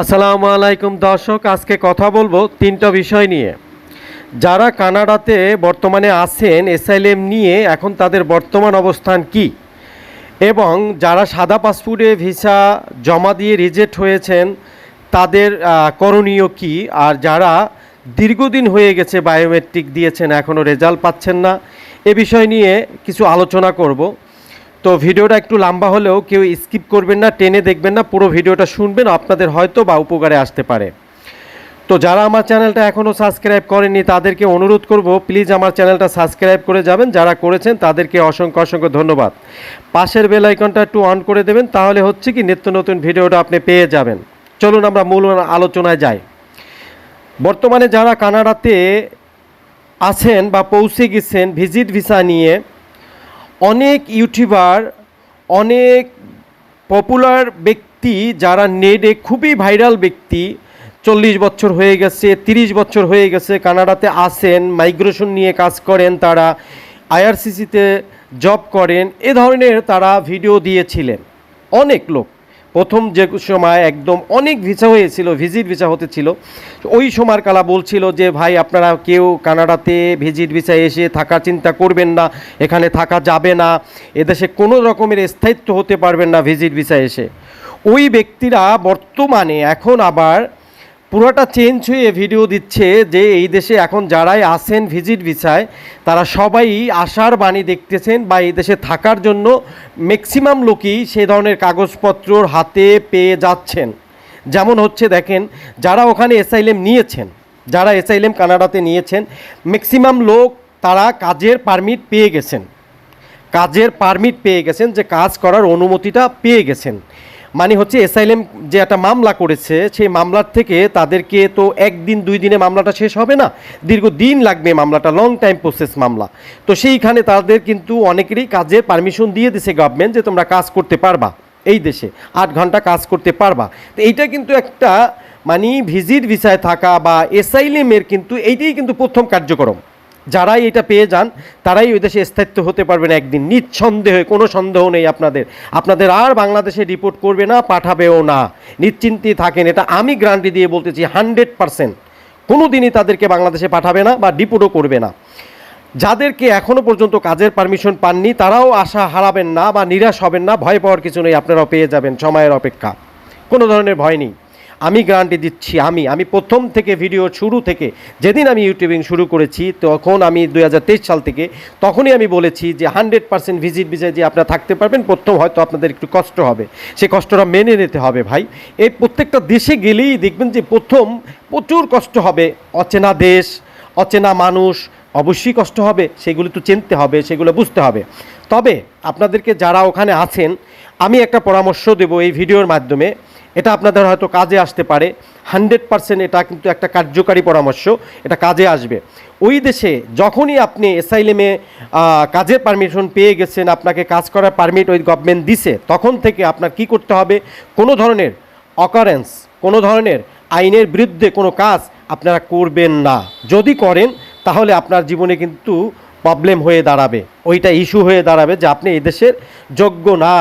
আসসালামু আলাইকুম দর্শক, আজকে কথা বলব তিনটা বিষয় নিয়ে। যারা কানাডাতে বর্তমানে আছেন এসআইএম নিয়ে এখন তাদের বর্তমান অবস্থান কি? এবং যারা সাদা পাসপোর্টে ভিসা জমা দিয়ে রিজেক্ট হয়েছেন, তাদের করণীয় কি? আর যারা দীর্ঘদিন হয়ে গেছে বায়োমেট্রিক দিয়েছেন এখনও রেজাল্ট পাচ্ছেন না, এ বিষয় নিয়ে কিছু আলোচনা করব। তো ভিডিওটা একটু লম্বা হলেও কেউ স্কিপ করবেন না, টেনে দেখবেন না, পুরো ভিডিওটা শুনবেন, আপনাদের হয়তো বা উপকারে আসতে পারে। তো যারা আমার চ্যানেলটা এখনও সাবস্ক্রাইব করেনি তাদেরকে অনুরোধ করব, প্লিজ আমার চ্যানেলটা সাবস্ক্রাইব করে যাবেন, যারা করেছেন তাদেরকে অসংখ্য অসংখ্য ধন্যবাদ। পাশের বেল আইকনটা একটু অন করে দেবেন, তাহলে হচ্ছে কি নিত্য নতুন ভিডিওটা আপনি পেয়ে যাবেন। চলুন আমরা মূল আলোচনায় যাই। বর্তমানে যারা কানাডাতে আছেন বা পৌঁছে গেছেন, ভিজিট ভিসা নিয়ে অনেক ইউটিউবার, অনেক পপুলার ব্যক্তি যারা নেটে খুবই ভাইরাল ব্যক্তি, চল্লিশ বছর হয়ে গেছে, তিরিশ বছর হয়ে গেছে, কানাডাতে আসেন মাইগ্রেশন নিয়ে কাজ করেন, তারা আইআরসিসিতে জব করেন, এ ধরনের তারা ভিডিও দিয়েছিলেন। অনেক লোক। প্রথম যে সময় একদম অনেক ভিসা হয়েছিল ভিজিট ভিসা হতে ছিল, ওই সময়ের কালা বলছিল যে, ভাই, আপনারা কেউ কানাডাতে ভিজিট ভিসা এসে থাকা চিন্তা করবেন না, এখানে থাকা যাবে না, এদেশে কোনো রকমের স্থায়িত্ব হতে পারবেন না ভিজিট ভিসা এসে। ওই ব্যক্তিরা বর্তমানে এখন আবার পুরোটা চেঞ্জ হয়ে ভিডিও দিচ্ছে যে এই দেশে এখন যারাই আসেন ভিজিট ভিসায়, তারা সবাই আশার বাণী দেখতেছেন বা এই দেশে থাকার জন্য ম্যাক্সিমাম লোকই সে ধরনের কাগজপত্রর হাতে পেয়ে যাচ্ছেন। যেমন হচ্ছে দেখেন, যারা ওখানে এসআইলেম নিয়েছেন, যারা এসআইলেম কানাডাতে নিয়েছেন ম্যাক্সিমাম লোক তারা কাজের পারমিট পেয়ে গেছেন। কাজের পারমিট পেয়ে গেছেন যে কাজ করার অনুমতিটা পেয়ে গেছেন। মানে হচ্ছে এসআইএম যে একটা মামলা করেছে, সেই মামলার থেকে তাদেরকে তো একদিন, দুই দিনে মামলাটা শেষ হবে না। দীর্ঘ দিন লাগবে মামলাটা লং টাইম প্রসেস মামলা। তো সেইখানে তাদের কিন্তু অনেকেরই কাজের পারমিশন দিয়ে দিছে গভর্নমেন্ট যে তোমরা কাজ করতে পারবা এই দেশে, আট ঘণ্টা কাজ করতে পারবা। তো এইটা কিন্তু একটা মানে ভিজিট ভিসায় থাকা বা এসআইএমের কিন্তু, এইটাই কিন্তু প্রথম কার্যক্রম। যারাই এটা পেয়ে যান, তারাই ওই দেশে স্থায়িত্ব হতে পারবেন একদিন। নিঃসন্দেহে, কোনো সন্দেহ নেই আপনাদের। আপনাদের আর বাংলাদেশে রিপোর্ট করবে না, পাঠাবেও না। নিশ্চিন্তে থাকেন। এটা আমি গ্যারান্টি দিয়ে বলতেছি হান্ড্রেড পারসেন্ট কোনো দিনই তাদেরকে বাংলাদেশে পাঠাবে না বা ডিপোর্টও করবে না। যাদেরকে এখনও পর্যন্ত কাজের পারমিশন পাননি, তারাও আশা হারাবেন না বা নিরাশ হবেন না। ভয় পাওয়ার কিছু নেই, আপনারাও পেয়ে যাবেন। সময়ের অপেক্ষা। কোনো ধরনের ভয় নেই। আমি গ্যারান্টি দিচ্ছি, আমি আমি প্রথম থেকে ভিডিও শুরু থেকে যেদিন আমি ইউটিউবিং শুরু করেছি, তখন আমি দু হাজার তেইশ সাল থেকে তখনই আমি বলেছি যে হান্ড্রেড পার্সেন্ট ভিজিট ভিসায় যে আপনারা থাকতে পারবেন, প্রথম হয়তো আপনাদের একটু কষ্ট হবে। সেই কষ্টটা মেনে নিতে হবে ভাই। এই প্রত্যেকটা দেশে গেলেই দেখবেন যে প্রথম প্রচুর কষ্ট হবে। অচেনা দেশ, অচেনা মানুষ, অবশ্যই কষ্ট হবে, সেগুলো তো চিনতে হবে, সেগুলো বুঝতে হবে। তবে আপনাদেরকে যারা ওখানে আছেন, আমি একটা পরামর্শ দেব এই ভিডিওর মাধ্যমে। এটা আপনাদের হয়তো কাজে আসতে পারে। হান্ড্রেড পার্সেন্ট এটা কিন্তু একটা কার্যকারী পরামর্শ, এটা কাজে আসবে। ওই দেশে যখনই আপনি এসআইলেমে কাজের পারমিশন পেয়ে গেছেন, আপনাকে কাজ করার পারমিট ওই গভর্নমেন্ট দিছে, তখন থেকে আপনার কি করতে হবে? কোনো ধরনের অকারেন্স কোনো ধরনের আইনের বিরুদ্ধে কোনো কাজ আপনারা করবেন না। যদি করেন, তাহলে আপনার জীবনে কিন্তু প্রবলেম হয়ে দাঁড়াবে। ওইটা ইস্যু হয়ে দাঁড়াবে যে আপনি এই দেশের যোগ্য না।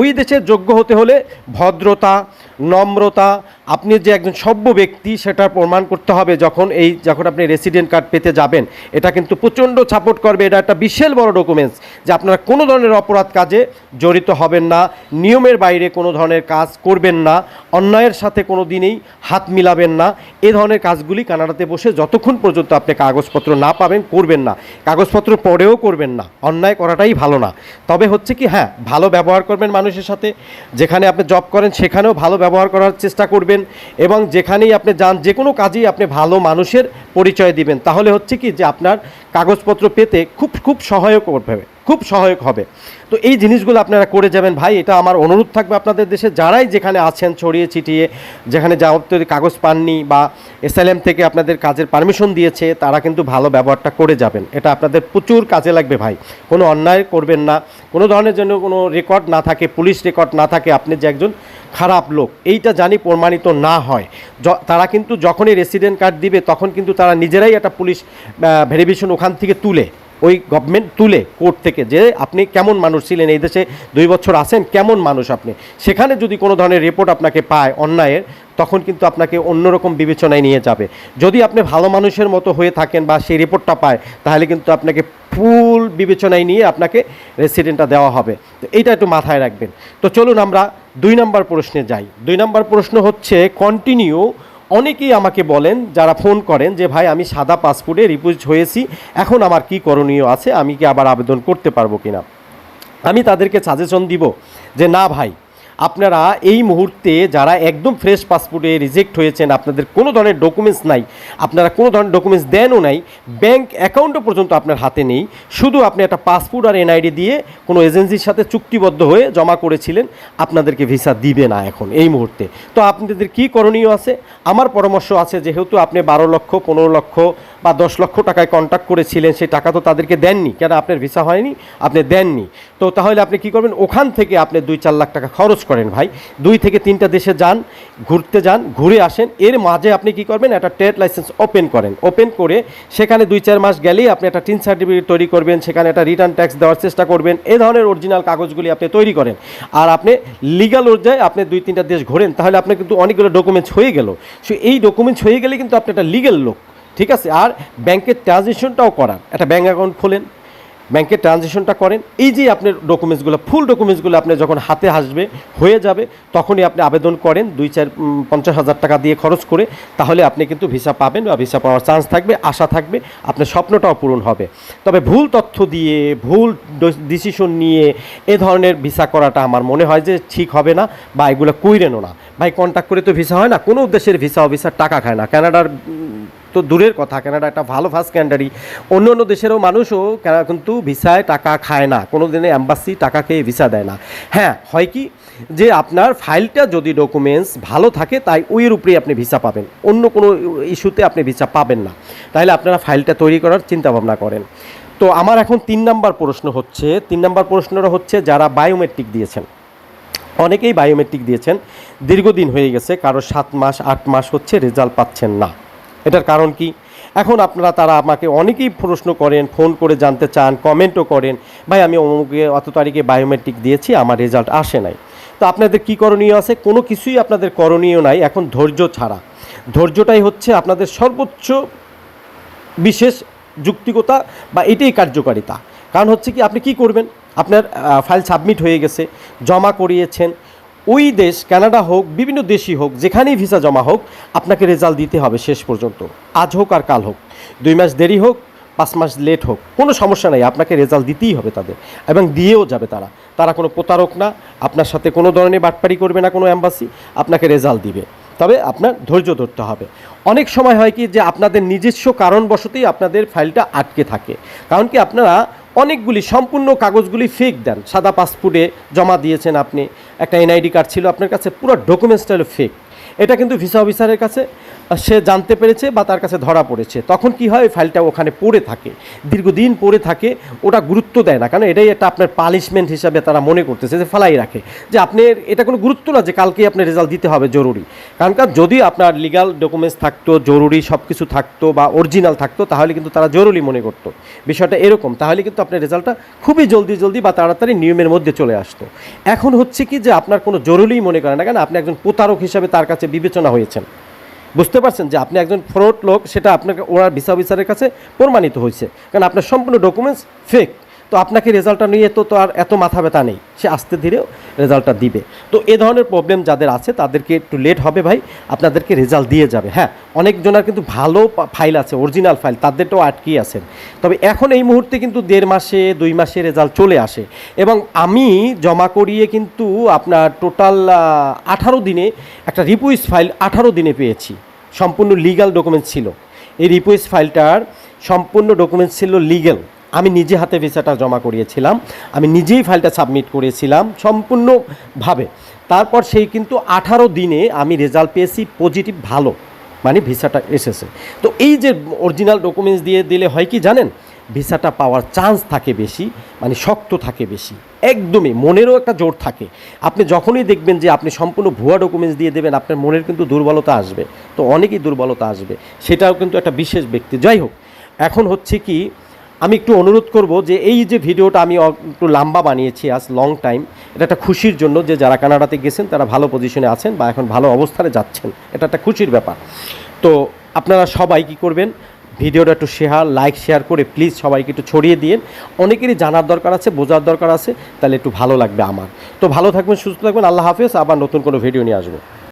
ওই দেশের যোগ্য হতে হলে ভদ্রতা নম্রতা আপনি যে একজন সভ্য ব্যক্তি, সেটা প্রমাণ করতে হবে যখন এই, যখন আপনি রেসিডেন্ট কার্ড পেতে যাবেন। এটা কিন্তু প্রচণ্ড সাপোর্ট করবে। এটা একটা বিশাল বড় ডকুমেন্টস যে আপনারা কোনো ধরনের অপরাধ কাজে জড়িত হবেন না, নিয়মের বাইরে কোনো ধরনের কাজ করবেন না, অন্যায়ের সাথে কোনো দিনই হাত মিলাবেন না। এ ধরনের কাজগুলি কানাডাতে বসে যতক্ষণ পর্যন্ত আপনি কাগজপত্র না পাবেন, করবেন না। কাগজপত্র পরেও করবেন না। অন্যায় করাটাই ভালো না। তবে হচ্ছে কি হ্যাঁ ভালো ব্যবহার করবেন মানুষের সাথে। যেখানে আপনি জব করেন, সেখানেও ভালো ব্যবহার করার চেষ্টা করবেন। এবং যেখানেই আপনি যান, যে কোনো কাজেই আপনি ভালো মানুষের পরিচয় দিবেন। তাহলে হচ্ছে কি যে আপনার কাগজপত্র পেতে খুব খুব সহায়ক হবে। খুব সহায়ক হবে। তো এই জিনিসগুলো আপনারা করে যাবেন। ভাই, এটা আমার অনুরোধ থাকবে আপনাদের দেশে। যারাই যেখানে আছেন, ছড়িয়ে ছিটিয়ে, যেখানে যাবতীয় কাগজ পাননি বা এসএলএম থেকে আপনাদের কাজের পারমিশন দিয়েছে, তারা কিন্তু ভালো ব্যবহারটা করে যাবেন। এটা আপনাদের প্রচুর কাজে লাগবে ভাই। কোনো অন্যায় করবেন না। কোনো ধরনের জন্য কোনো রেকর্ড না থাকে পুলিশ রেকর্ড না থাকে, আপনি যে একজন খারাপ লোক, এইটা জানি প্রমাণিত না হয়। তারা কিন্তু যখনই রেসিডেন্ট কার্ড দিবে, তখন কিন্তু তারা নিজেরাই একটা পুলিশ ভেরিফিকেশন ওখান থেকে তুলে। ওই গভর্নমেন্ট তুলে কোর্ট থেকে যে আপনি কেমন মানুষ ছিলেন, এই দেশে দুই বছর আছেন, কেমন মানুষ আপনি? সেখানে যদি কোনো ধরনের রিপোর্ট আপনাকে পায় অন্যায়ের, তখন কিন্তু আপনাকে অন্যরকম বিবেচনায় নিয়ে যাবে। যদি আপনি ভালো মানুষের মতো হয়ে থাকেন বা সেই রিপোর্টটা পায়, তাহলে কিন্তু আপনাকে ফুল বিবেচনায় নিয়ে আপনাকে রেসিডেন্টটা দেওয়া হবে। তো এইটা একটু মাথায় রাখবেন। তো চলুন আমরা দুই নম্বর প্রশ্নে যাই। দুই নম্বর প্রশ্ন হচ্ছে কন্টিনিউ অনেকেই আমাকে বলেন, যারা ফোন করেন যে, ভাই, আমি সাদা পাসপোর্টে রিপোজ হয়েছি, এখন আমার কি করণীয় আছে? আমি কি আবার আবেদন করতে পারব কিনা? আমি তাদেরকে সাজেশন দিব যে, না, ভাই আপনারা এই মুহূর্তে যারা একদম ফ্রেশ পাসপোর্টে রিজেক্ট হয়েছেন, আপনাদের কোনো ধরনের ডকুমেন্টস নাই, আপনারা কোনো ধরনের ডকুমেন্টস দেনও নাই ব্যাংক অ্যাকাউন্টও পর্যন্ত আপনার হাতে নেই। শুধু আপনি একটা পাসপোর্ট আর এনআইডি দিয়ে কোনো এজেন্সির সাথে চুক্তিবদ্ধ হয়ে জমা করেছিলেন, আপনাদেরকে ভিসা দিবে না এখন এই মুহূর্তে। তো আপনাদের কি করণীয় আছে? আমার পরামর্শ আছে, যেহেতু আপনি বারো লক্ষ, পনেরো লক্ষ বা দশ লক্ষ টাকায় কন্ট্যাক্ট করেছিলেন, সেই টাকা তো তাদেরকে দেননি। কেন? আপনার ভিসা হয়নি, আপনি দেননি। তো তাহলে আপনি কি করবেন? ওখান থেকে আপনি দুই চার লাখ টাকা খরচ করেন ভাই। দুই থেকে তিনটা দেশে যান, ঘুরতে যান, ঘুরে আসেন। এর মাঝে আপনি কি করবেন? একটা ট্রেড লাইসেন্স ওপেন করেন। ওপেন করে সেখানে দুই চার মাস গেলেই আপনি একটা টিন সার্টিফিকেট তৈরি করবেন, সেখানে একটা রিটার্ন ট্যাক্স দেওয়ার চেষ্টা করবেন। এ ধরনের অরিজিনাল কাগজগুলি আপনি তৈরি করেন। আর আপনি লিগাল পর্যায়ে আপনি দুই তিনটা দেশ ঘোরেন, তাহলে আপনার কিন্তু অনেকগুলো ডকুমেন্টস হয়ে গেল। সো এই ডকুমেন্টস হয়ে গেলে কিন্তু আপনি একটা লিগেল লোক, ঠিক আছে? আর ব্যাংকের ট্রানজেকশনটাও করান। একটা ব্যাঙ্ক অ্যাকাউন্ট খোলেন। ব্যাংকের ট্রানজেকশনটা করেন। এই যে আপনার ডকুমেন্টসগুলো, ফুল ডকুমেন্টসগুলো আপনি যখন হাতে আসবে, হয়ে যাবে, তখনই আপনি আবেদন করেন দুই চার পঞ্চাশ হাজার টাকা দিয়ে খরচ করে, তাহলে আপনি কিন্তু ভিসা পাবেন বা ভিসা পাওয়ার চান্স থাকবে, আশা থাকবে, আপনার স্বপ্নটাও পূরণ হবে। তবে ভুল তথ্য দিয়ে, ভুল ডিসিশন নিয়ে এ ধরনের ভিসা করাটা আমার মনে হয় যে ঠিক হবে না বা এগুলো কইরেনও না। ভাই কন্ট্যাক্ট করে তো ভিসা হয় না, কোনো দেশের ভিসা অফিসার টাকা খায় না। কানাডার তো দূরের কথা। কানাডা একটা ভালো ফার্স্ট ক্যান্ডারি অন্য অন্য দেশেরও মানুষও কেনা কিন্তু ভিসায় টাকা খায় না। কোনো দিনে অ্যাম্বাসি টাকা খেয়ে ভিসা দেয় না। হ্যাঁ হয় কি যে আপনার ফাইলটা যদি ডকুমেন্টস ভালো থাকে, তাই ওইয়ের উপরেই আপনি ভিসা পাবেন। অন্য কোনো ইস্যুতে আপনি ভিসা পাবেন না। তাহলে আপনারা ফাইলটা তৈরি করার চিন্তা ভাবনা করেন। তো আমার এখন তিন নাম্বার প্রশ্ন হচ্ছে, তিন নাম্বার প্রশ্নটা হচ্ছে যারা বায়োমেট্রিক দিয়েছেন। অনেকেই বায়োমেট্রিক দিয়েছেন। দীর্ঘদিন হয়ে গেছে, কারও সাত মাস, আট মাস হচ্ছে রেজাল্ট পাচ্ছেন না। এটার কারণ কি? এখন আপনারা, তারা আমাকে অনেকেই প্রশ্ন করেন, ফোন করে জানতে চান কমেন্টও করেন, ভাই, আমি অমুকে অত তারিখে বায়োমেট্রিক দিয়েছি, আমার রেজাল্ট আসে নাই। তো আপনাদের কি করণীয় আছে? কোনো কিছুই আপনাদের করণীয় নাই, এখন ধৈর্য ছাড়া। ধৈর্যটাই হচ্ছে আপনাদের সর্বোচ্চ বিশেষ যুক্তিকতা বা এটাই কার্যকারিতা। কারণ হচ্ছে কি, আপনি কি করবেন? আপনার ফাইল সাবমিট হয়ে গেছে, জমা করিয়েছেন ওই দেশ, কানাডা হোক, বিভিন্ন দেশই হোক, যেখানেই ভিসা জমা হোক, আপনাকে রেজাল্ট দিতে হবে শেষ পর্যন্ত। আজ হোক আর কাল হোক। দুই মাস দেরি হোক, পাঁচ মাস লেট হোক, কোনো সমস্যা নেই, আপনাকে রেজাল্ট দিতেই হবে তাদের, এবং দিয়েও যাবে তারা। তারা কোনো প্রতারক না, আপনার সাথে কোনো ধরনের বাটপারি করবে না কোনো অ্যাম্বাসি আপনাকে রেজাল্ট দিবে। তবে আপনার ধৈর্য ধরতে হবে। অনেক সময় হয় কি যে আপনাদের নিজস্ব কারণবশতই আপনাদের ফাইলটা আটকে থাকে। কারণ কি আপনারা অনেকগুলি সম্পূর্ণ কাগজগুলি ফেক দেন। সাদা পাসপোর্টে জমা দিয়েছেন আপনি। একটা এনআইডি কার্ড ছিল, আপনার কাছে পুরো ডকুমেন্টসটা হলো ফেক এটা কিন্তু ভিসা অফিসারের কাছে। সে জানতে পেরেছে বা তার কাছে ধরা পড়েছে। তখন কি হয়? ফাইলটা ওখানে পড়ে থাকে। দীর্ঘদিন পড়ে থাকে, ওটা গুরুত্ব দেয় না। কারণ এটাই একটা আপনার পানিশমেন্ট হিসাবে তারা মনে করতেছে, যে ফালাই রাখে। যে আপনি এটা কোনো গুরুত্ব না যে কালকেই আপনার রেজাল্ট দিতে হবে, জরুরি। কারণ কার, যদি আপনার লিগাল ডকুমেন্টস থাকতো, জরুরি সব কিছু থাকতো বা অরিজিনাল থাকতো, তাহলে কিন্তু তারা জরুরি মনে করতো। বিষয়টা এরকম, তাহলে কিন্তু আপনার রেজাল্টটা খুবই জলদি জলদি বা তাড়াতাড়ি নিয়মের মধ্যে চলে আসতো। এখন হচ্ছে কি যে আপনার কোনো জরুরি মনে করে না। কেন আপনি একজন প্রতারক হিসাবে তার কাছে বিবেচনা হয়েছেন। বুঝতে পারছেন যে আপনি একজন ফ্রড লোক, সেটা আপনাকে ওনার ভিসা অফিসারের কাছে প্রমাণিত হয়েছে। কারণ আপনার সম্পূর্ণ ডকুমেন্টস ফেক তো আপনাকে রেজাল্টটা নিয়ে তো তো আর এত মাথা ব্যথা নেই। সে আস্তে ধীরেও রেজাল্টটা দিবে। তো এ ধরনের প্রবলেম যাদের আছে, তাদেরকে একটু লেট হবে ভাই। আপনাদেরকে রেজাল্ট দিয়ে যাবে। হ্যাঁ অনেকজনের কিন্তু ভালো ফাইল আছে অরিজিনাল ফাইল তাদেরটাও আটকেই আছেন। তবে এখন এই মুহূর্তে কিন্তু দেড় মাসে, দুই মাসে রেজাল্ট চলে আসে। এবং আমি জমা করিয়ে কিন্তু আপনার টোটাল আঠারো দিনে একটা রিপুইস ফাইল আঠারো দিনে পেয়েছি। সম্পূর্ণ লিগাল ডকুমেন্টস ছিল। এই রিকোয়েস্ট ফাইলটার সম্পূর্ণ ডকুমেন্টস ছিল লিগেল আমি নিজে হাতে ভিসাটা জমা করিয়েছিলাম। আমি নিজেই ফাইলটা সাবমিট করেছিলাম সম্পূর্ণভাবে। তারপর সেই কিন্তু আঠারো দিনে আমি রেজাল্ট পেয়েছি পজিটিভ ভালো। মানে ভিসাটা এসেছে। তো এই যে অরিজিনাল ডকুমেন্টস দিয়ে দিলে হয় কি জানেন? ভিসাটা পাওয়ার চান্স থাকে বেশি মানে শক্ত থাকে বেশি। একদমই, মনেরও একটা জোর থাকে। আপনি যখনই দেখবেন যে আপনি সম্পূর্ণ ভুয়া ডকুমেন্টস দিয়ে দেবেন, আপনার মনের কিন্তু দুর্বলতা আসবে। তো অনেকই দুর্বলতা আসবে। সেটাও কিন্তু একটা বিশেষ ব্যক্তি। যাই হোক, এখন হচ্ছে কি, আমি একটু অনুরোধ করব যে এই যে ভিডিওটা আমি একটু লম্বা বানিয়েছি আজ লং টাইম এটা একটা খুশির জন্য যে যারা কানাডাতে গেছেন, তারা ভালো পজিশনে আছেন বা এখন ভালো অবস্থানে যাচ্ছেন, এটা একটা খুশির ব্যাপার। তো আপনারা সবাই কি করবেন? ভিডিওটা একটু শেয়ার লাইক শেয়ার করে প্লিজ সবাইকে একটু ছড়িয়ে দিন অনেকেরই জানার দরকার আছে, বোঝার দরকার আছে, তাহলে একটু ভালো লাগবে আমার। তো ভালো থাকবেন, সুস্থ থাকবেন, আল্লাহ হাফেজ, আবার নতুন কোনো ভিডিও নিয়ে আসব।